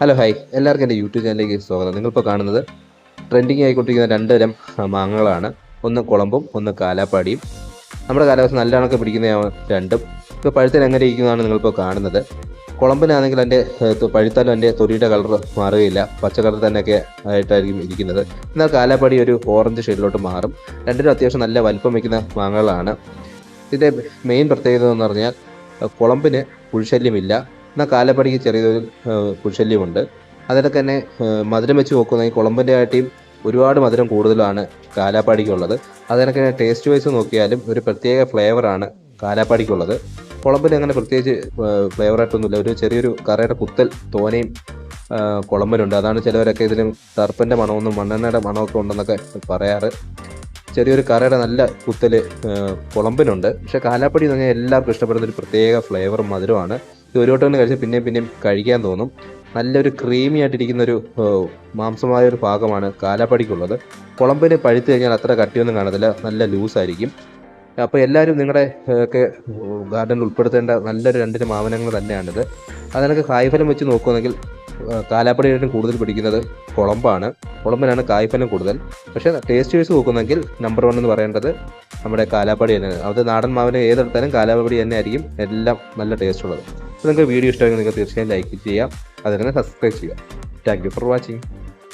Hello hi എല്ലാവർക്കും എന്റെ YouTube ചാനലിലേക്ക് സ്വാഗതം. നിങ്ങളിപ്പോൾ കാണുന്നത് ട്രെൻഡിങ് ആയിക്കൊണ്ടിരിക്കുന്ന രണ്ട് തരം മാങ്ങകളാണ്. ഒന്ന് കുളമ്പും ഒന്ന് കാലാപ്പാടിയും. നമ്മുടെ കാലാവസ്ഥ നല്ല കണക്ക് പിടിക്കുന്ന രണ്ടും. ഇപ്പോൾ പഴുത്തിന് എങ്ങനെ ഇരിക്കുന്നതാണ് നിങ്ങളിപ്പോൾ കാണുന്നത്? കുളമ്പിനാണെങ്കിൽ എന്റെ പഴുത്താലും എന്റെ തൊലിയുടെ കളർ മാറുകയില്ല. പച്ച കളർ തന്നെയൊക്കെ ആയിട്ടായിരിക്കും ഇരിക്കുന്നത്. എന്നാൽ കാലാപ്പാടി ഒരു ഓറഞ്ച് ഷെയ്ഡിലോട്ട് മാറും. രണ്ടിനും അത്യാവശ്യം നല്ല വലിപ്പം വയ്ക്കുന്ന മാങ്ങകളാണ്. ഇതിന്റെ മെയിൻ പ്രത്യേകത എന്ന് പറഞ്ഞാൽ കുളമ്പിന് പുഴുശല്യമില്ല എന്നാൽ കാലപ്പടിക്ക് ചെറിയൊരു കുശല്യമുണ്ട്. അതിലൊക്കെ തന്നെ മധുരം വെച്ച് ഈ കുളമ്പിന്റെ ആട്ടിയും ഒരുപാട് മധുരം കൂടുതലാണ് കാലാപ്പാടിക്കുള്ളത് അതിനൊക്കെ ടേസ്റ്റ് വൈസ് നോക്കിയാലും ഒരു പ്രത്യേക ഫ്ലേവറാണ് കാലാപ്പാടിക്കുള്ളത് കുളമ്പിന് അങ്ങനെ പ്രത്യേകിച്ച് ഫ്ലേവറായിട്ടൊന്നുമില്ല ഒരു ചെറിയൊരു കറയുടെ കുത്തൽ തോനയും കുളമ്പിലുണ്ട് കുളമ്പനുണ്ട്. അതാണ് ചിലവരൊക്കെ ഇതിന് ടർപ്പന്റെ മണമൊന്നും മണ്ണെണ്ണയുടെ മണമൊക്കെ ഉണ്ടെന്നൊക്കെ പറയാറ്. ചെറിയൊരു കറയുടെ നല്ല കുത്തൽ കുളമ്പിലുണ്ട് പക്ഷേ പക്ഷെ കാലാപ്പടി എന്ന് പറഞ്ഞാൽ എല്ലാവർക്കും ഇഷ്ടപ്പെടുന്ന ഒരു പ്രത്യേക ഫ്ലേവറും മധുരമാണ് ഇത് ഒരു വട്ടം കഴിച്ച് പിന്നെയും പിന്നെയും കഴിക്കാൻ തോന്നും. നല്ലൊരു ക്രീമി ആയിട്ടിരിക്കുന്ന ഒരു മാംസമായ ഒരു ഭാഗമാണ് കാലാപ്പടിക്കുള്ളത്. കുളമ്പിന് പഴുത്ത് കഴിഞ്ഞാൽ അത്ര കട്ടിയൊന്നും കാണത്തില്ല. നല്ല ലൂസായിരിക്കും അപ്പോൾ എല്ലാവരും നിങ്ങളുടെ ഒക്കെ ഗാർഡനിൽ ഉൾപ്പെടുത്തേണ്ട നല്ലൊരു രണ്ടിന് മാവനങ്ങൾ തന്നെയാണിത്. അതിനൊക്കെ കായ്ഫലം വെച്ച് നോക്കുകയാണെങ്കിൽ കാലാപ്പടിയായിട്ടും കൂടുതൽ പിടിക്കുന്നത് കുളമ്പാണ്. കുളമ്പിനാണ് കായ്ഫലം കൂടുതൽ. പക്ഷേ ടേസ്റ്റ് വൈസ് നോക്കുന്നെങ്കിൽ നമ്പർ വൺ എന്ന് പറയേണ്ടത് നമ്മുടെ കാലാപ്പടി തന്നെയാണ് അത് നാടൻ മാവിന് ഏതെടുത്താലും കാലാപ്പടി തന്നെ ആയിരിക്കും എല്ലാം നല്ല ടേസ്റ്റ് ഉള്ളത്. അപ്പോൾ നിങ്ങൾക്ക് വീഡിയോ ഇഷ്ടമെങ്കിൽ നിങ്ങൾക്ക് തീർച്ചയായും ലൈക്ക് ചെയ്യാം. അതിനെ സബ്സ്ക്രൈബ് ചെയ്യുക താങ്ക് യു ഫോർ വാച്ചിങ്